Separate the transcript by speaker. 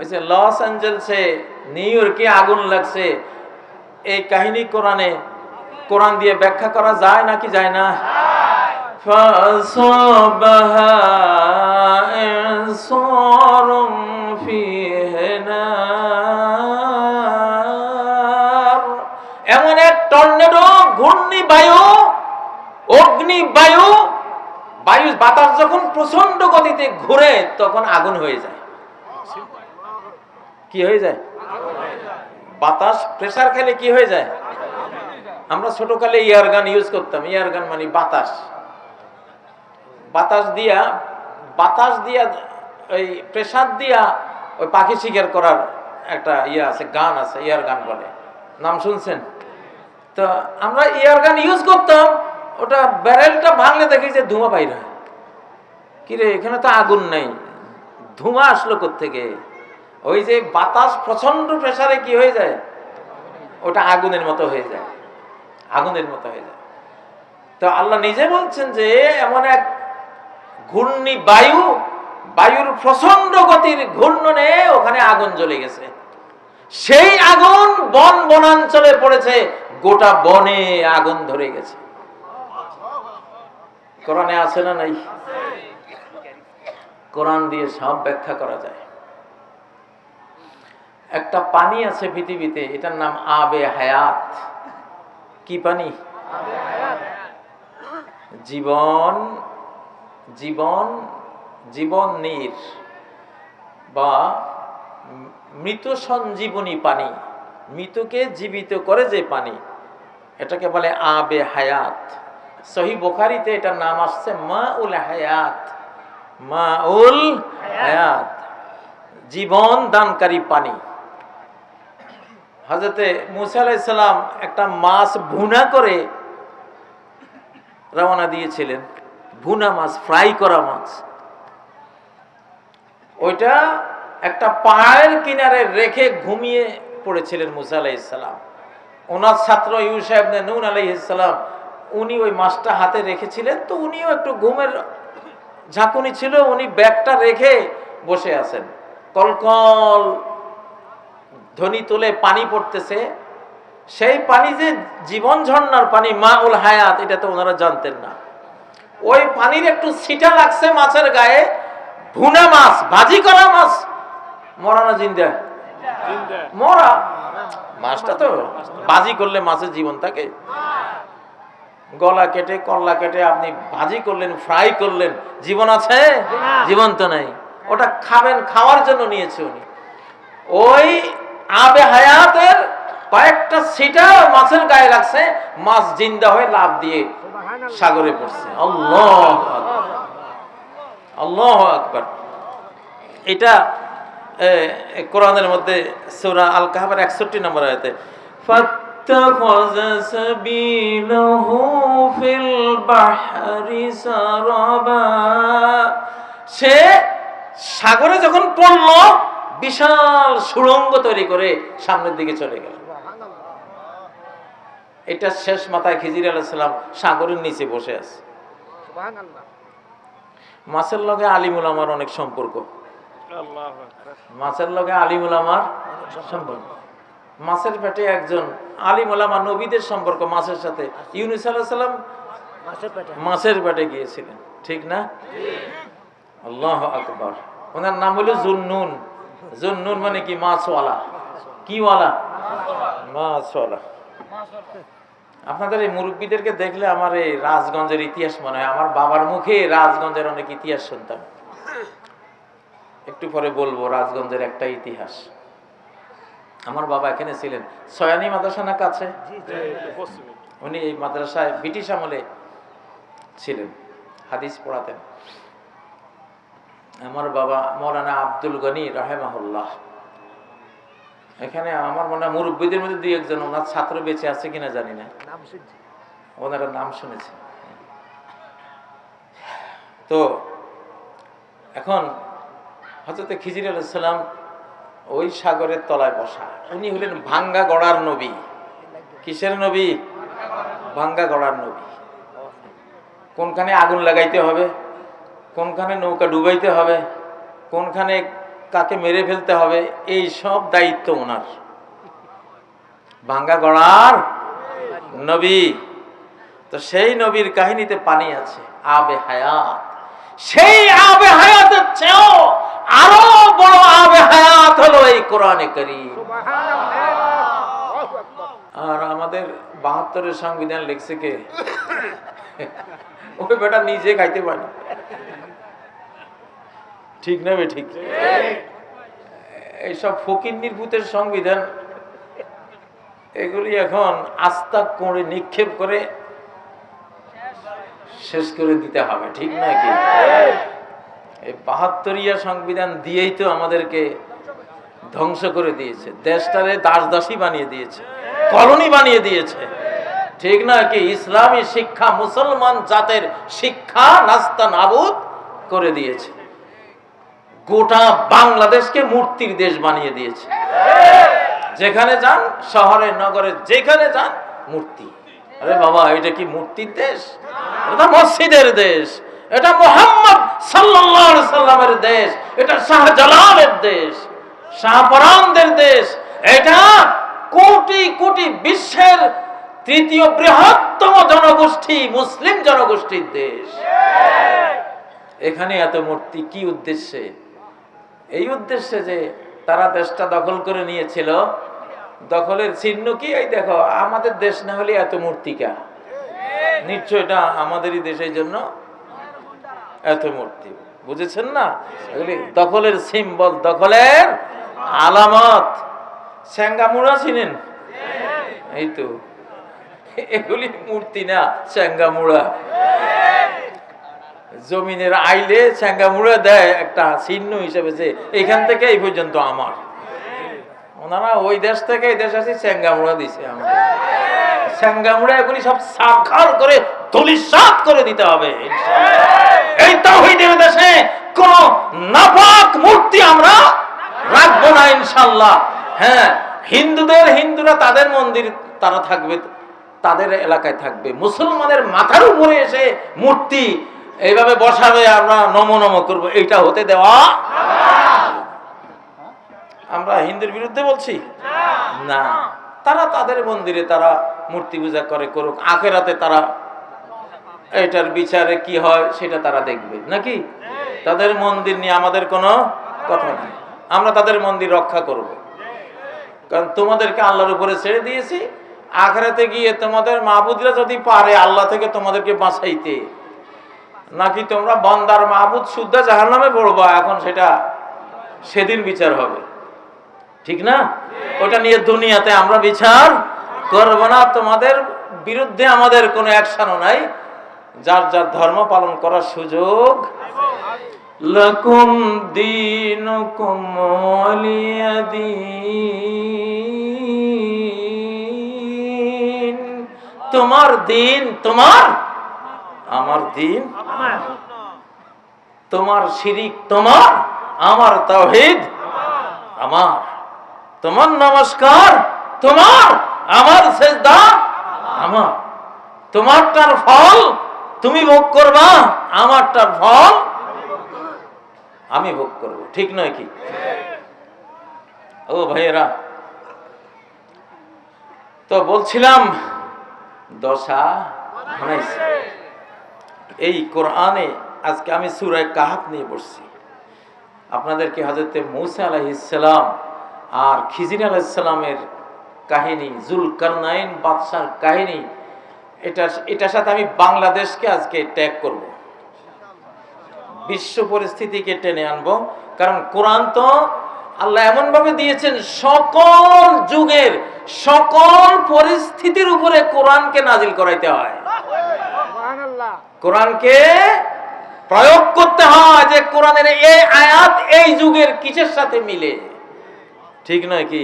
Speaker 1: ওই loss অ্যাঞ্জেলসে, new ইয়র্কে আগুন লাগছে, এই কাহিনী কোরআনে, কোরআন দিয়ে ব্যাখ্যা করা যায় নাকি যায় না? এমন এক টর্নেডো, ঘূর্ণি বায়ু, অগ্নি বায়ু বায়ু বাতাস যখন প্রচণ্ড গতিতে ঘুরে, তখন আগুন হয়ে যায়। কি হয়ে যায়? বাতাস প্রেসার খেলে কি হয়ে যায়? আমরা ছোট ছোটকালে ইয়ার গান ইউজ করতাম। ইয়ার গান মানে বাতাস। বাতাস দিয়া বাতাস দিয়া, ওই প্রেসার দিয়া ওই পাখি শিকার করার একটা ইয়ে আছে, গান আছে ইয়ার গান বলে। নাম শুনছেন? তো আমরা ইয়ার গান ইউজ করতাম, ওটা ব্যারেলটা ভাঙলে দেখি যে ধোঁয়া বাইর হয়। কিরে, এখানে তো আগুন নেই। ধোঁয়া আসলো থেকে ওই যে বাতাস প্রচণ্ড প্রেসারে কি হয়ে যায়? ওটা আগুনের মতো হয়ে যায়। আগুনের মতো হয়ে যায়। তো আল্লাহ নিজে বলছেন যে, এমন এক ঘূর্ণি বায়ু, বায়ুর প্রচণ্ড গতির ঘূর্ণনে ওখানে আগুন জ্বলে গেছে। সেই আগুন বন বনাঞ্চলে পড়েছে, গোটা বনে আগুন ধরে গেছে। কোরআনে আছে না নাই? কোরআন দিয়ে সব ব্যাখ্যা করা যায়। একটা পানি আছে পৃথিবীতে, এটার নাম আবে হায়াত। কি পানি? জীবন জীবন জীবন নীর বা মৃত সঞ্জীবনী পানি। মৃতকে জীবিত করে যে পানি, এটাকে বলে আবে হায়াত। সহি বোখারিতে এটার নাম আসছে মা উল হায়াত। মা উল হায়াত। জীবন দানকারী পানি। হজরতে মুসা আলাইসাল্লাম একটা মাছ ভুনা করে রওনা দিয়েছিলেন। ভুনা মাছ, ফ্রাই করা মাছ। ওইটা একটা পাহাড়ের কিনারে রেখে ঘুমিয়ে পড়েছিলেন মুসা আলাইসাল্লাম ওনার ছাত্র ইউসাহেব নুন আলাইসাল্লাম উনি ওই মাছটা হাতে রেখেছিলেন। তো উনিও একটু ঘুমের ঝাঁকুনি ছিল, উনি ব্যাগটা রেখে বসে আছেন। কলকল ধ্বনি তুলে পানি পড়তেছে সেই পানি যে জীবন ঝর্ণার পানি মা উল হায়াত এটা তো ওনারা জানতেন না। ওই পানির একটু ছিটা লাগছে মাছের গায়ে ভুনা মাছ ভাজি করা মাছ। মরা না জিন্দা? মরা। মাছটা তো ভাজি করলে মাছের জীবন থাকে। গলা কেটে কল্লা কেটে আপনি ভাজি করলেন ফ্রাই করলেন জীবন আছে? জীবন তো নাই। ওটা খাবেন খাওয়ার জন্য নিয়েছে উনি। ওই আবে হায়াতের কয়েকটা সিটা মাছের গায়ে লাগছে মাছ জিন্দা হয়ে লাভ দিয়ে সাগরে পড়ছে আল্লাহ আল্লাহ আকবার এটা এ, কোরআনের মধ্যে সূরা আল কাহাবের একষট্টি নম্বর আয়াতে فاتخذ سبيله في البحر سربا সে সাগরে যখন পড়লো বিশাল সুড়ঙ্গ তৈরি করে সামনের দিকে চলে গেল। এটা শেষ মাথায় খিজির আলাইসালাম সাগরের নিচে বসে আছে। মাছের লগে আলিমুল আমার অনেক সম্পর্ক। মাছের লগে আলিমুল আমার সম্পর্ক। মাছের পেটে একজন আলিমুল আমার নবীদের সম্পর্ক মাছের সাথে। ইউনুস আলাহিসাল্লাম মাছের পেটে। গিয়েছিলেন। ঠিক না? আল্লাহ আকবর। ওনার নাম হলো জুন্নুন। জুন্নুন মানে কি? মাছওয়ালা। কিওয়ালা? মাছওয়ালা। আপনাদের এই মুরব্বীদেরকে দেখলে আমার এই রাজগঞ্জের ইতিহাস মনে হয়। আমার বাবার মুখে রাজগঞ্জের অনেক ইতিহাস শুনতাম। একটু পরে বলব রাজগঞ্জের একটা ইতিহাস। আমার বাবা এখানে ছিলেন। সয়ানি মাদ্রাসা না কাছে? উনি এই মাদ্রাসায় ব্রিটিশ আমলে ছিলেন। হাদিস পড়াতেন। আমার বাবা মৌলানা আব্দুল গনি রাহেমাহুল্লাহ। এখানে আমার মনে হয় মুরব্বীদের মধ্যে দুই একজন ওনার ছাত্র বেঁচে আছে কিনা জানি না। ওনারা নাম শুনেছে। তো এখন হজরত খিজির আলাইসাল্লাম ওই সাগরের তলায় বসা। উনি হলেন ভাঙ্গা গড়ার নবী। কিসের নবী? ভাঙ্গা গড়ার নবী। কোনখানে আগুন লাগাইতে হবে? কোনখানে নৌকা ডুবাইতে হবে, কোনখানে কাকে মেরে ফেলতে হবে, এই সব দায়িত্ব ওনার। ভাঙ্গা গড়ার নবী। তো সেই নবীর কাহিনীতে পানি আছে, আবে হায়াত। সেই আবে হায়াতের চেয়েও আরও বড় আবে হায়াত হলো এই কোরআনে করিম। আর আমাদের বাহাত্তরের সংবিধান লিখছে কে? ওই বেটা নিজে খাইতে পারে। ঠিক না বে, ঠিক? এইসব ফকির নির্ভূতের সংবিধান, এগুলি এখন আস্থা করে নিক্ষেপ করে শেষ করে দিতে হবে, ঠিক নাকি এই বাহাত্তরিয়া সংবিধান দিয়েই তো আমাদেরকে ধ্বংস করে দিয়েছে। দেশটারে দাস দাসী বানিয়ে দিয়েছে, কলোনি বানিয়ে দিয়েছে। ঠিক না কি? ইসলামী শিক্ষা মুসলমান জাতের শিক্ষা নাস্তা নাবুদ করে দিয়েছে। গোটা বাংলাদেশকে মূর্তির দেশ বানিয়ে দিয়েছে। যেখানে যান, শহরে, নগরে, যেখানে যান, মূর্তি। আরে বাবা, এটা কি মূর্তির দেশ? এটা মসজিদের দেশ। এটা মোহাম্মদ সাল্লামের দেশ। এটা শাহজালালের দেশ। শাহপরানদের দেশ। এটা কোটি কোটি বিশ্বের তৃতীয় বৃহত্তম জনগোষ্ঠী, মুসলিম জনগোষ্ঠীর দেশ। এখানে এত মূর্তি কি উদ্দেশ্যে? এই উদ্দেশ্যে যে তারা দেশটা দখল করে নিয়েছিল, দখলের চিহ্ন কি? এই দেখো, আমাদের দেশ না হলে এত মূর্তিকা। নিশ্চয় এটা আমাদেরই দেশের জন্য এত মূর্তি। বুঝেছেন না? দখলের সিম্বল দখলের আলামত। স্যাঙ্গামুড়া চিনেন? এই তো। এগুলি মূর্তি না স্যাঙ্গামুড়া জমিনের আইলে স্যাঙ্গামুড়া দেয় একটা চিহ্ন হিসেবে যে এখান থেকে এই পর্যন্ত আমার। ওনারা ওই দেশ থেকে এই দেশ আসি স্যাঙ্গামুড়া দিছে আমাদের। করে দিতে হবে। মূর্তি আমরা রাখব না ইনশাল্লাহ। হ্যাঁ হিন্দুদের হিন্দুরা তাদের মন্দির তারা থাকবে, তাদের এলাকায় থাকবে। মুসলমানের মাথার উপরে এসে মূর্তি এইভাবে বসাবে আমরা নম নম করব, এইটা হতে দেওয়া আমরা হিন্দুর বিরুদ্ধে বলছি? না। তারা তাদের মন্দিরে তারা মূর্তি পূজা করে করুক, আখেরাতে তারা এটার বিচারে কি হয় সেটা তারা দেখবে, নাকি? তাদের মন্দির নিয়ে আমাদের কোনো কথা নেই। আমরা তাদের মন্দির রক্ষা করব। কারণ তোমাদেরকে আল্লাহর উপরে ছেড়ে দিয়েছি, আখেরাতে গিয়ে তোমাদের মাহবুদরা যদি পারে, আল্লাহ থেকে তোমাদেরকে বাঁচাইতে। নাকি তোমরা বন্দার মাহবুদ শুদ্ধ নামে পড়বা? এখন সেটা সেদিন বিচার হবে। ঠিক না? ওটা নিয়ে দুনিয়াতে আমরা বিচার করব না। তোমাদের বিরুদ্ধে আমাদের কোনো অ্যাকশনও নাই। যার যার ধর্ম পালন করার সুযোগ লকুম ওয়ালিয়াদিন তোমার দিন তোমার আমার দিন তোমার শিরিক তোমার আমার তাওহীদ আমার। তোমার নমস্কার তোমার আমার সেজদা আমার। তোমারটার ফল তুমি ভোগ করবা আমারটার ফল আমি ভোগ করব ঠিক নয় কি? ও ভাইয়েরা তো বলছিলাম দশা ঘনাইছে এই কোরআনে আজকে আমি সুরায় কাহাত নিয়ে বসছি আপনাদেরকে হাজরতে মৌসা আলাইসালাম আর খিজির আলাইসালামের কাহিনী জুল কারনাইন বাদশার কাহিনী, এটা, এটার সাথে আমি বাংলাদেশকে আজকে ট্যাগ করব। বিশ্ব পরিস্থিতিকে টেনে আনব, কারণ কোরআন তো আল্লাহ এমনভাবে দিয়েছেন, সকল যুগের, সকল পরিস্থিতির উপরে কোরআনকে নাজিল করাইতে হয়। কোরআনকে প্রয়োগ করতে হয় যে কোরআনের এই আয়াত এই যুগের কিসের সাথে মিলে? ঠিক নয় কি?